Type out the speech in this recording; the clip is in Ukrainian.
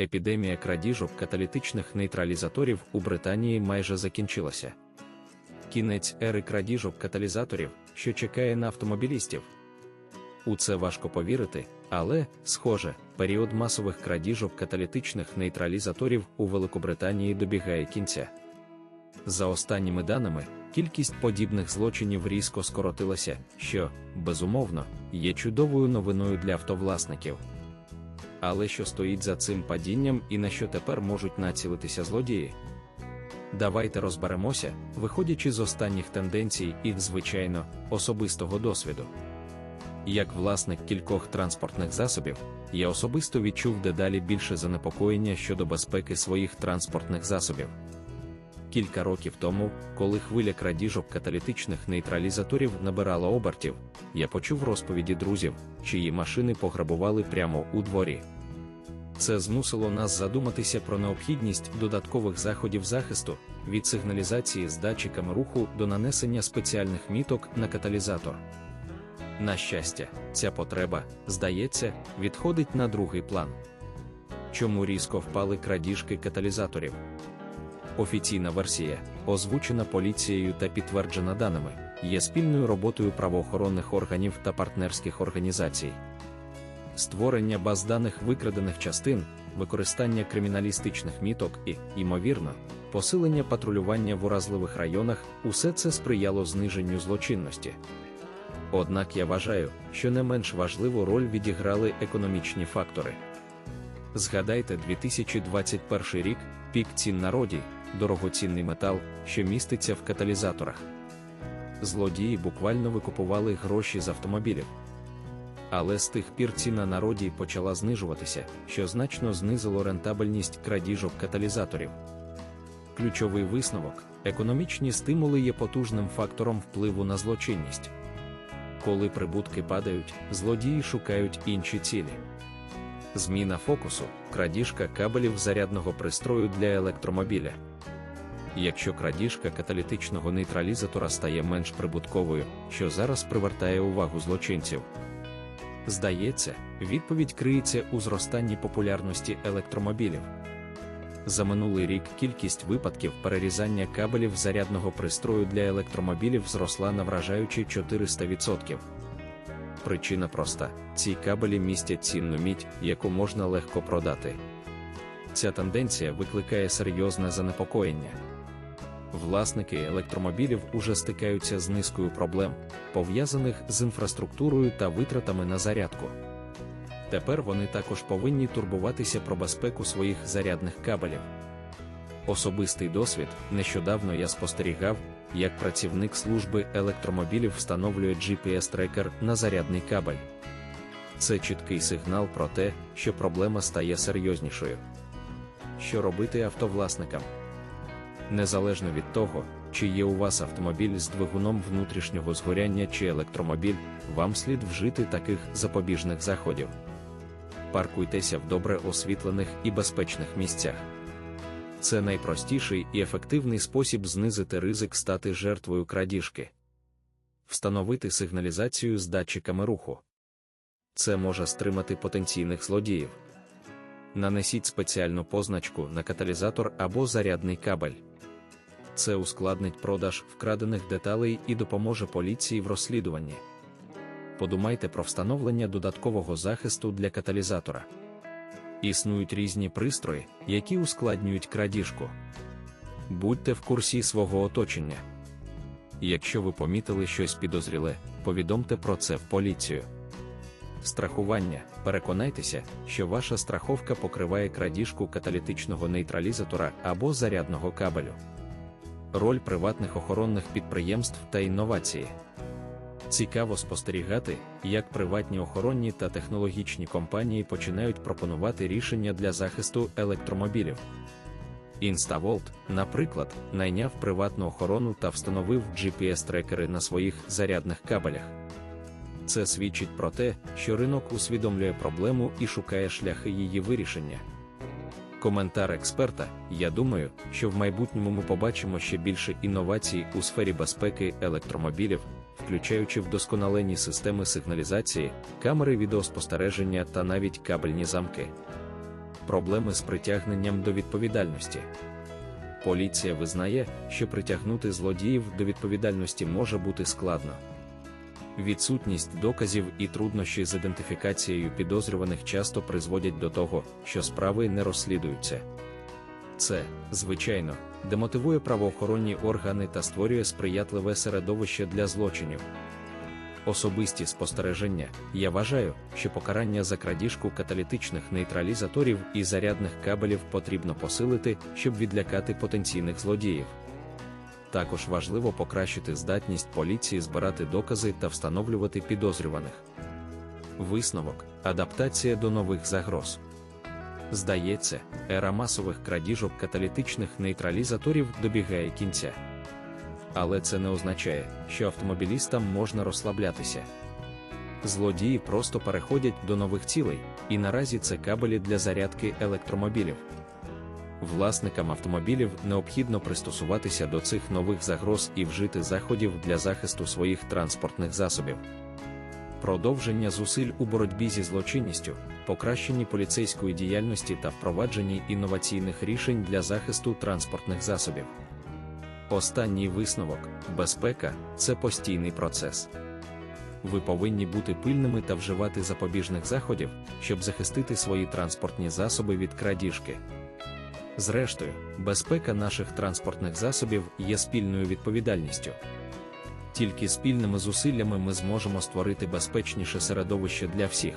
епідемія крадіжок каталітичних нейтралізаторів у Британії майже закінчилася. Кінець ери крадіжок каталізаторів, що чекає на автомобілістів. У це важко повірити, але, схоже, період масових крадіжок каталітичних нейтралізаторів у Великобританії добігає кінця. За останніми даними, кількість подібних злочинів різко скоротилася, що, безумовно, є чудовою новиною для автовласників. Але що стоїть за цим падінням і на що тепер можуть націлитися злодії? Давайте розберемося, виходячи з останніх тенденцій і, звичайно, особистого досвіду. Як власник кількох транспортних засобів, я особисто відчув дедалі більше занепокоєння щодо безпеки своїх транспортних засобів. Кілька років тому, коли хвиля крадіжок каталітичних нейтралізаторів набирала обертів, я почув розповіді друзів, чиї машини пограбували прямо у дворі. Це змусило нас задуматися про необхідність додаткових заходів захисту від сигналізації з датчиками руху до нанесення спеціальних міток на каталізатор. На щастя, ця потреба, здається, відходить на другий план. Чому різко впали крадіжки каталізаторів? Офіційна версія, озвучена поліцією та підтверджена даними, є спільною роботою правоохоронних органів та партнерських організацій. Створення баз даних викрадених частин, використання криміналістичних міток і, ймовірно, посилення патрулювання в уразливих районах усе це сприяло зниженню злочинності. Однак я вважаю, що не менш важливу роль відіграли економічні фактори. Згадайте 2021 рік, пік цін на роді, дорогоцінний метал, що міститься в каталізаторах. Злодії буквально викупували гроші з автомобілів. Але з тих пір ціна на роді почала знижуватися, що значно знизило рентабельність крадіжок каталізаторів. Ключовий висновок: економічні стимули є потужним фактором впливу на злочинність. Коли прибутки падають, злодії шукають інші цілі. Зміна фокусу, крадіжка кабелів зарядного пристрою для електромобіля. Якщо крадіжка каталітичного нейтралізатора стає менш прибутковою, що зараз привертає увагу злочинців. Здається, відповідь криється у зростанні популярності електромобілів. За минулий рік кількість випадків перерізання кабелів зарядного пристрою для електромобілів зросла на вражаючі 400%. Причина проста: ці кабелі містять цінну мідь, яку можна легко продати. Ця тенденція викликає серйозне занепокоєння. Власники електромобілів уже стикаються з низкою проблем, пов'язаних з інфраструктурою та витратами на зарядку. Тепер вони також повинні турбуватися про безпеку своїх зарядних кабелів. Особистий досвід нещодавно я спостерігав, як працівник служби електромобілів встановлює GPS-трекер на зарядний кабель. Це чіткий сигнал про те, що проблема стає серйознішою. Що робити автовласникам? Незалежно від того, чи є у вас автомобіль з двигуном внутрішнього згоряння чи електромобіль, вам слід вжити таких запобіжних заходів. Паркуйтеся в добре освітлених і безпечних місцях. Це найпростіший і ефективний спосіб знизити ризик стати жертвою крадіжки. Встановити сигналізацію з датчиками руху. Це може стримати потенційних злодіїв. Нанесіть спеціальну позначку на каталізатор або зарядний кабель. Це ускладнить продаж вкрадених деталей і допоможе поліції в розслідуванні. Подумайте про встановлення додаткового захисту для каталізатора. Існують різні пристрої, які ускладнюють крадіжку. Будьте в курсі свого оточення. Якщо ви помітили щось підозріле, повідомте про це в поліцію. Страхування. Переконайтеся, що ваша страховка покриває крадіжку каталітичного нейтралізатора або зарядного кабелю. Роль приватних охоронних підприємств та інновації. Цікаво спостерігати, як приватні охоронні та технологічні компанії починають пропонувати рішення для захисту електромобілів. InstaVolt, наприклад, найняв приватну охорону та встановив GPS-трекери на своїх зарядних кабелях. Це свідчить про те, що ринок усвідомлює проблему і шукає шляхи її вирішення. Коментар експерта: я думаю, що в майбутньому ми побачимо ще більше інновацій у сфері безпеки електромобілів, включаючи вдосконалені системи сигналізації, камери відеоспостереження та навіть кабельні замки. проблеми з притягненням до відповідальності. Поліція визнає, що притягнути злодіїв до відповідальності може бути складно. Відсутність доказів і труднощі з ідентифікацією підозрюваних часто призводять до того, що справи не розслідуються. Це, звичайно, демотивує правоохоронні органи та створює сприятливе середовище для злочинів. Особисті спостереження, я вважаю, що покарання за крадіжку каталітичних нейтралізаторів і зарядних кабелів потрібно посилити, щоб відлякати потенційних злодіїв. Також важливо покращити здатність поліції збирати докази та встановлювати підозрюваних. Висновок адаптація до нових загроз. Здається, ера масових крадіжок каталітичних нейтралізаторів добігає кінця. Але це не означає, що автомобілістам можна розслаблятися. Злодії просто переходять до нових цілей, і наразі це кабелі для зарядки електромобілів. Власникам автомобілів необхідно пристосуватися до цих нових загроз і вжити заходів для захисту своїх транспортних засобів. Продовження зусиль у боротьбі зі злочинністю, покращенні поліцейської діяльності та впровадженні інноваційних рішень для захисту транспортних засобів. Останній висновок безпека це постійний процес. Ви повинні бути пильними та вживати запобіжних заходів, щоб захистити свої транспортні засоби від крадіжки. Зрештою, безпека наших транспортних засобів є спільною відповідальністю. Тільки спільними зусиллями ми зможемо створити безпечніше середовище для всіх.